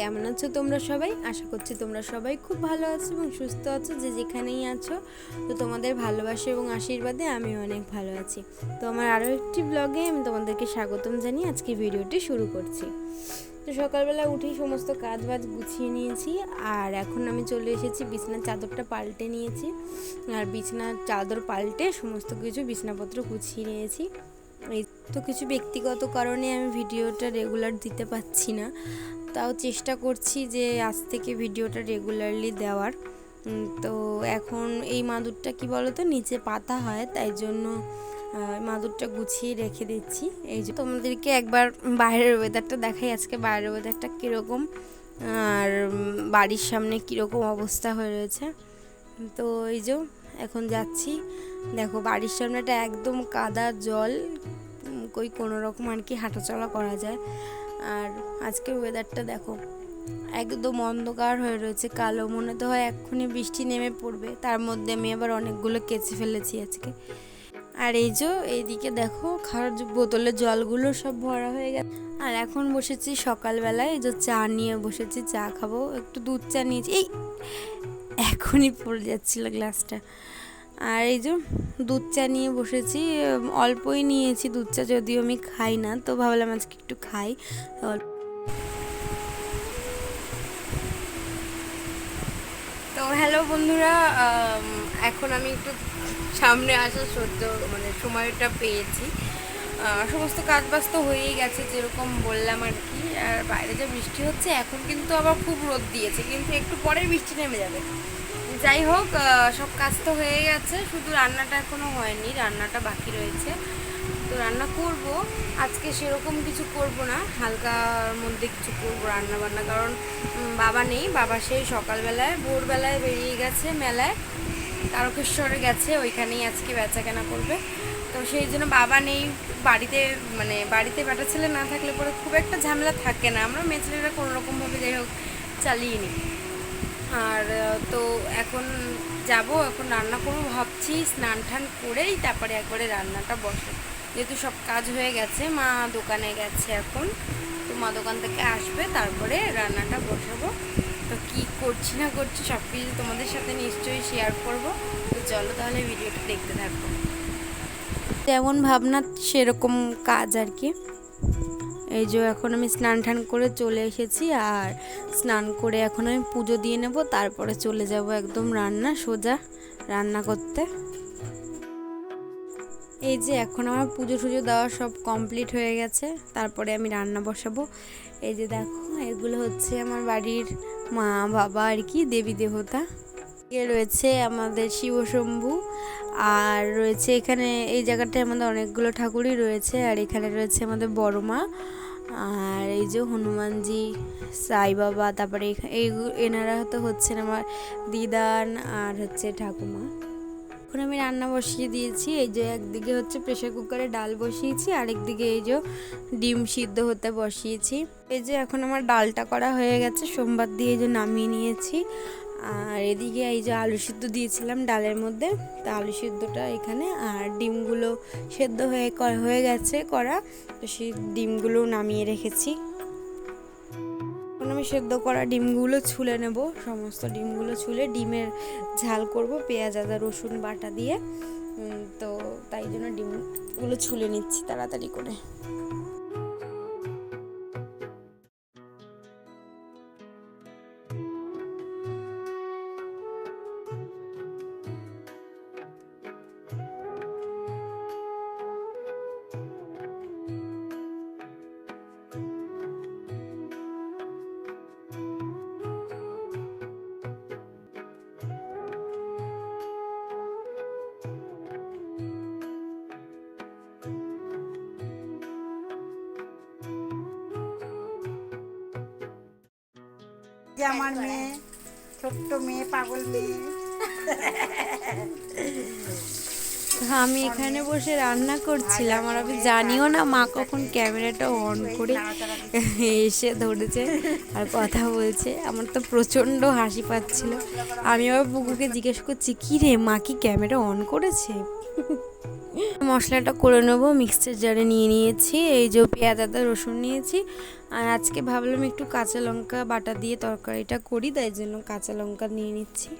কেমন আছো তোমরা সবাই? আশা করছি তোমরা সবাই খুব ভালো আছো এবং সুস্থ আছো, যে যেখানেই আছো। তো তোমাদের ভালোবাসা এবং আশীর্বাদে আমি অনেক ভালো আছি। তো আমার আরও একটি ব্লগে আমি তোমাদেরকে স্বাগতম জানিয়ে আজকে ভিডিওটি শুরু করছি। তো সকালবেলা উঠেই সমস্ত কাজ বাজ গুছিয়ে নিয়েছি, আর এখন আমি চলে এসেছি বিছানার চাদরটা পাল্টে নিয়েছি। আর বিছানার চাদর পাল্টে সমস্ত কিছু বিছানাপত্র গুছিয়ে নিয়েছি। তো কিছু ব্যক্তিগত কারণে আমি ভিডিওটা রেগুলার দিতে পারছি না। তাও চেষ্টা করছি যে আজ থেকে ভিডিওটা রেগুলারলি দেওয়ার। তো এখন এই মাদুরটা কি বলতো, নিচে পাতা হয়, তাই জন্য মাদুরটা গুছিয়ে রেখে দিচ্ছি। এই যে তোমাদেরকে একবার বাইরের ওয়েদারটা দেখাই, আজকে বাইরের ওয়েদারটা কীরকম, আর বাড়ির সামনে কীরকম অবস্থা হয়ে রয়েছে। তো এই যে, এখন যাচ্ছি। দেখো, বাড়ির সামনেটা একদম কাদা জল কোনো রকম আর কি হাঁটাচলা করা যায়। আর আজকের ওয়েদারটা দেখো, একদম অন্ধকার হয়ে রয়েছে, কালো মনে তো হয় এক্ষুনি বৃষ্টি নেমে পড়বে, তার মধ্যে আমি আবার অনেকগুলো কেচে ফেলেছি আজকে। আর এই যে এইদিকে দেখো খাওয়ার বোতলের জলগুলো সব ভরা হয়ে গেছে। আর এখন বসেছি সকালবেলায়, এই যে চা নিয়ে বসেছি, চা খাব, একটু দুধ চা নিয়েছি, এই এখনই পড়ে যাচ্ছিল গ্লাসটা আর এই যে দুধ চা নিয়ে বসেছি অল্পই নিয়েছি দুধ চা, যদিও আমি খাই না, তো ভাবলাম আজকে একটু খাই। অল্প তো হ্যালো বন্ধুরা এখন আমি একটু সামনে আসার সহ্য মানে সময়টা পেয়েছি। সমস্ত কাজ বাজ তো হয়েই গেছে, যেরকম বললাম আর কি। আর বাইরে যে বৃষ্টি হচ্ছে, এখন কিন্তু আবার খুব রোদ দিয়েছে, কিন্তু একটু পরে বৃষ্টি নেমে যাবে। যাই হোক সব কাজ তো হয়ে গেছে। শুধু রান্নাটা এখনও হয়নি, রান্নাটা বাকি রয়েছে। তো রান্না করব। আজকে সেরকম কিছু করব না হালকার মধ্যে কিছু করব রান্না বান্না কারণ বাবা নেই, বাবা সেই সকালবেলায়, ভোরবেলায় বেরিয়ে গেছে মেলায়। তারকেশ্বরে গেছে, ওইখানেই আজকে বেচা কেনা করবে। তো সেই জন্য বাবা নেই, বাড়িতে মানে বাড়িতে বেটা ছেলে না থাকলে পরে খুব একটা ঝামেলা থাকে না। আমরা মেয়ে ছেলেরা কোনো রকমভাবে যাই হোক, চালিয়ে নিই। আর তো এখন যাব, এখন রান্না করব ভাবছি, স্নান টান করেই তারপরে একবারে রান্নাটা বসে যেহেতু সব কাজ হয়ে গেছে, মা দোকানে গেছে এখন, তো মা দোকান থেকে আসবে, তারপরে রান্নাটা বসাবো। তো কি করছি না করছি সব কিছু তোমাদের সাথে নিশ্চয়ই শেয়ার করব। তো চলো তাহলে ভিডিওটা দেখতে থাকব যেমন ভাবনা, সেরকম কাজ আর কি। এই যে এখন আমি স্নান টান করে চলে এসেছি আর স্নান করে এখন আমি পুজো দিয়ে নেব, তারপরে চলে যাব একদম রান্না, সোজা রান্না করতে। এই যে এখন আমার পুজো টুজো দেওয়া সব কমপ্লিট হয়ে গেছে, তারপরে আমি রান্না বসাবো। এই যে দেখো, এগুলো হচ্ছে আমার বাড়ির মা, বাবা আর কি, দেবী, দেবতা। এ রয়েছে আমাদের শিবশম্ভু আর রয়েছে এখানে এই জায়গাটায় আমাদের অনেকগুলো ঠাকুরই রয়েছে, আর এখানে রয়েছে আমাদের বড় মা। আর এই যে হনুমানজি, সাই বাবা, তারপরে এই এনারা তো হচ্ছেন আমার দিদান আর হচ্ছে ঠাকুমা। এখন আমি রান্না বসিয়ে দিয়েছি, এই যে একদিকে হচ্ছে প্রেশার কুকারে ডাল বসিয়েছি, আরেকদিকে এই যে ডিম সিদ্ধ হতে বসিয়েছি। এই যে এখন আমার ডালটা করা হয়ে গেছে, সোমবার দিয়ে যে নামিয়ে নিয়েছি। আর এদিকে এই যে আলু সিদ্ধ দিয়েছিলাম ডালের মধ্যে, তা আলু সিদ্ধটা এখানে, আর ডিমগুলো সেদ্ধ হয়ে হয়ে গেছে করা, তো সেই ডিমগুলো নামিয়ে রেখেছি। আমি সেদ্ধ করা ডিমগুলো ছুলে নেব, সমস্ত ডিমগুলো ছুলে ডিমের ঝাল করব পেঁয়াজ, আদা, রসুন, বাটা দিয়ে। তো তাই জন্য ডিমগুলো ছুলে নিচ্ছি তাড়াতাড়ি করে। যে আমার মেয়ে ছোট্ট মেয়ে পাগল মেয়ে। আমি এখানে বসে রান্না করছিলাম আর আমি জানিও না মা কখন ক্যামেরাটা অন করে এসে ধরেছে আর কথা বলছে। আমার তো প্রচণ্ড হাসি পাচ্ছিল। আমি আবার বুকুকে জিজ্ঞেস করছি কী রে মা কি ক্যামেরা অন করেছে? মশলাটা করে নেব মিক্সচার জারে নিয়ে নিয়েছি, এই যে পেঁয়াজ, আদা, রসুন নিয়েছি। আর আজকে ভাবলাম একটু কাঁচা লঙ্কা বাটা দিয়ে তরকারিটা করি, তাই জন্য কাঁচা লঙ্কা নিয়ে নিচ্ছি।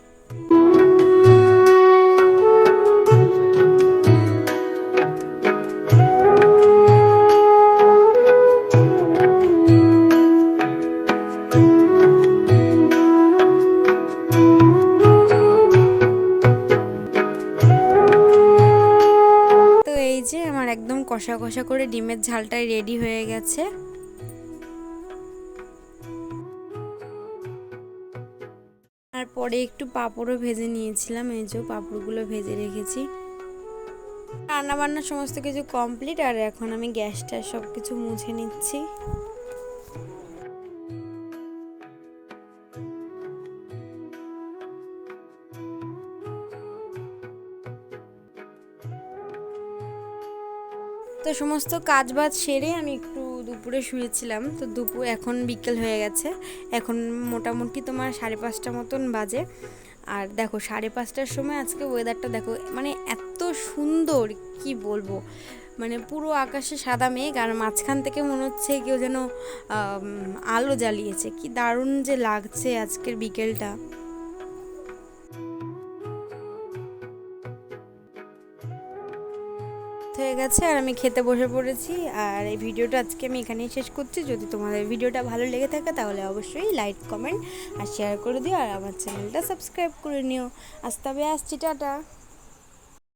কষা কষা করে ডিমের ঝালটাই রেডি হয়ে গেছে। আর পরে একটু পাঁপড়ও ভেজে নিয়েছিলাম, এই যে পাঁপড়গুলো ভেজে রেখেছি। রান্না বান্না সমস্ত কিছু কমপ্লিট আর এখন আমি গ্যাসটা সব কিছু মুছে নিচ্ছি। তো সমস্ত কাজ বাজ সেরে আমি একটু দুপুরে শুয়েছিলাম। তো দুপুর এখন বিকেল হয়ে গেছে। এখন মোটামুটি তোমার সাড়ে পাঁচটা মতন বাজে। আর দেখো, সাড়ে পাঁচটার সময় আজকে ওয়েদারটা দেখো মানে এত সুন্দর, কি বলব? মানে পুরো আকাশে সাদা মেঘ, আর মাঝখান থেকে মনে হচ্ছে কেউ যেন আলো জ্বালিয়েছে। কি দারুণ যে লাগছে আজকের বিকেলটা। হয়ে গেছে আর আমি খেতে বসে পড়েছি। আর এই ভিডিওটা আজকে আমি এখানেই শেষ করছি। যদি তোমাদের ভিডিওটা ভালো লেগে থাকে তাহলে অবশ্যই লাইক, কমেন্ট আর শেয়ার করে দিও। আর আমার চ্যানেলটা সাবস্ক্রাইব করে নিও। আজ তবে আসছি, টাটা।